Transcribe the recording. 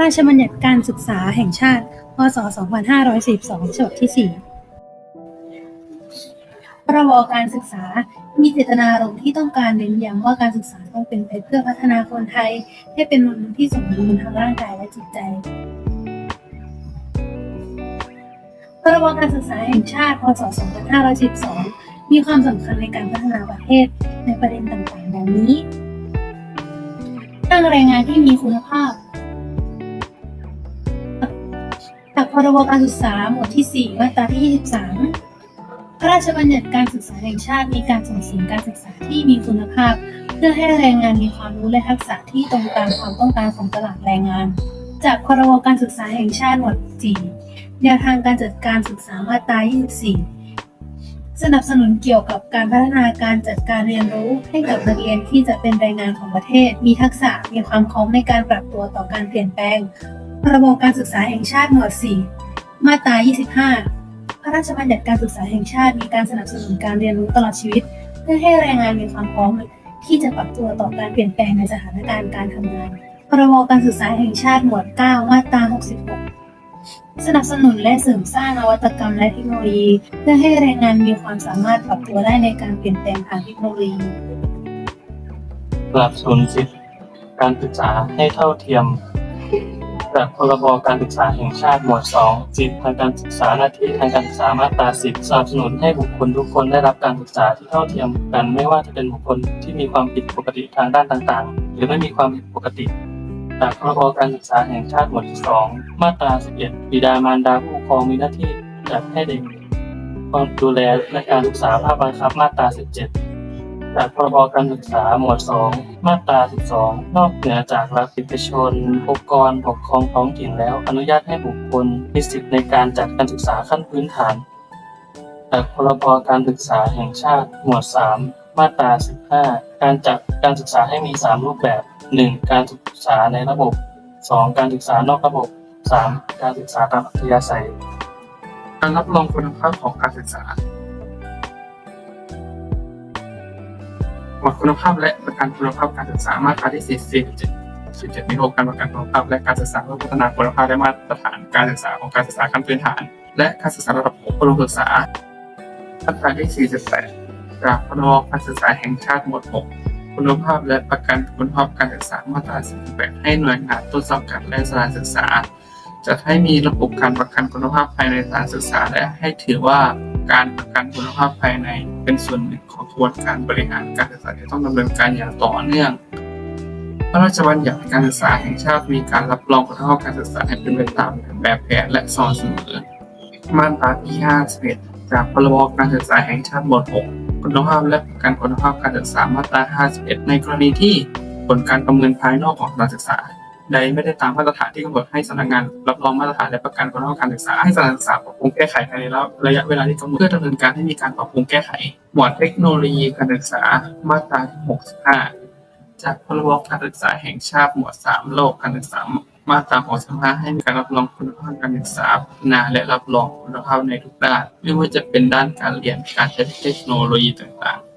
ราชบัญญัติการศึกษาแห่งชาติ พศ 2542 ฉบับที่ 4 พรบการศึกษา มีเจตนารมณ์ที่ต้องการเน้นย้ำว่าการศึกษาต้องเป็นไปเพื่อพัฒนาคนไทย ให้เป็นมนุษย์ที่สมบูรณ์ทางร่างกายและจิตใจพรบการศึกษาแห่งชาติ พศ 2512 มีความสำคัญในการพัฒนาประเทศในประเด็นต่างๆ ดังนี้ ตั้งแรงงานที่มีคุณภาพ จากพรบการศึกษาหมวดที่ 4 มาตราที่ 23 พระราชบัญญัติการศึกษาแห่งชาติมีการส่งเสริมการศึกษาที่มีคุณภาพ เพื่อให้แรงงานมีความรู้และทักษะที่ตรงตามความต้องการของตลาดแรงงาน จากพรบการศึกษาแห่งชาติหมวด 4 แนวทางการจัดการศึกษามาตรา 24สนับสนุนเกี่ยวกับการพัฒนาการจัดการเรียนรู้ให้กับนักเรียนที่จะเป็นแรงงานของประเทศ มีทักษะมีความพร้อมในการปรับตัวต่อการเปลี่ยนแปลง พรบการศึกษาแห่งชาติหมวด 4 มาตรา 25 พระราชบัญญัติการศึกษาแห่งชาติมีการสนับสนุนการเรียนรู้ตลอดชีวิต เพื่อให้แรงงานมีความพร้อม ที่จะปรับตัวต่อการเปลี่ยนแปลงในสถานการณ์การทำงาน พรบการศึกษาแห่งชาติหมวด 9 มาตรา 66 สนับสนุนและเสริมสร้างนวัตกรรมและเทคโนโลยี เพื่อให้แรงงานมีความสามารถปรับตัวได้ในการเปลี่ยนแปลงทางเทคโนโลยีสนับสนุนสิทธิการศึกษาให้เท่าเทียม จากพรบการศึกษาแห่งชาติหมวด 2 สิทธิทางการศึกษาหน้าที่ทางการศึกษามาตรา 10 สนับสนุนให้บุคคลทุกคนได้รับการศึกษาที่เท่าเทียมกัน ไม่ว่าจะเป็นบุคคลที่มีความผิดปกติทางด้านต่างๆ หรือไม่มีความผิดปกติจากพรบการศึกษาแห่งชาติหมวดที่2มาตรา 11 บิดามารดาผู้ปกครองมีหน้าที่จัดให้เด็กความดูแลและการศึกษาภาคบังคับมาตรา 17 จากพรบการศึกษาหมวด 2 มาตรา 12 นอกเหนือจากรัฐเอกชนองค์กรปกครองท้องถิ่นแล้ว อนุญาตให้บุคคลมีสิทธิในการจัดการศึกษาขั้นพื้นฐานจากพรบการศึกษาแห่งชาติหมวด 3 มาตรา 15 การจัดการศึกษาให้มี 3 รูปแบบ 1. การศึกษาในระบบ 2. การศึกษานอกระบบ 3. การศึกษาตามอัธยาศัย การรับรองคุณภาพของการศึกษา หมวดคุณภาพและประกันคุณภาพการศึกษามาตราที่ 44 47มีโครงการประกันคุณภาพและการศึกษาเพื่อพัฒนาคุณภาพและมาตรฐานการศึกษาของการศึกษาขั้นพื้นฐาน และการศึกษาระดับอุดมศึกษามาตราที่ 48 จากพรบการศึกษาแห่งชาติหมวด 6 คุณภาพและประกันคุณภาพการศึกษามาตรา 48 ให้หน่วยงานต้นสังกัดและสถานศึกษา จะให้มีระบบการประกันคุณภาพภายในสถานศึกษา และให้ถือว่าการประกันคุณภาพภายในเป็นส่วนหนึ่งของกระบวนการบริหารการศึกษาที่ต้องดำเนินการอย่างต่อเนื่อง พระราชบัญญัติการศึกษาแห่งชาติมีการรับรองคุณภาพการศึกษาให้เป็นไปตามแบบแผนและสม่ำเสมอมาตราที่51จากพรบการศึกษาแห่งชาติหมวด6คุณภาพและประกันคุณภาพการศึกษามาตรา51ในกรณีที่ผลการประเมินภายนอกของสถานศึกษา ใดไม่ได้ตามมาตรฐานที่กำหนดให้สำนักงานรับรองมาตรฐานและประกันคุณภาพการศึกษาให้สถานศึกษาปรับปรุงแก้ไขภายในระยะเวลาที่กำหนดเพื่อดำเนินการให้มีการปรับปรุงแก้ไข หมวดเทคโนโลยีการศึกษามาตราที่65 จากพรบการศึกษาแห่งชาติหมวด 3 โลกการศึกษามาตรา65ให้มีการรับรองคุณภาพการศึกษาพัฒนาและรับรองคุณภาพในทุกด้านไม่ว่าจะเป็นด้านการเรียนการใช้เทคโนโลยีต่างๆ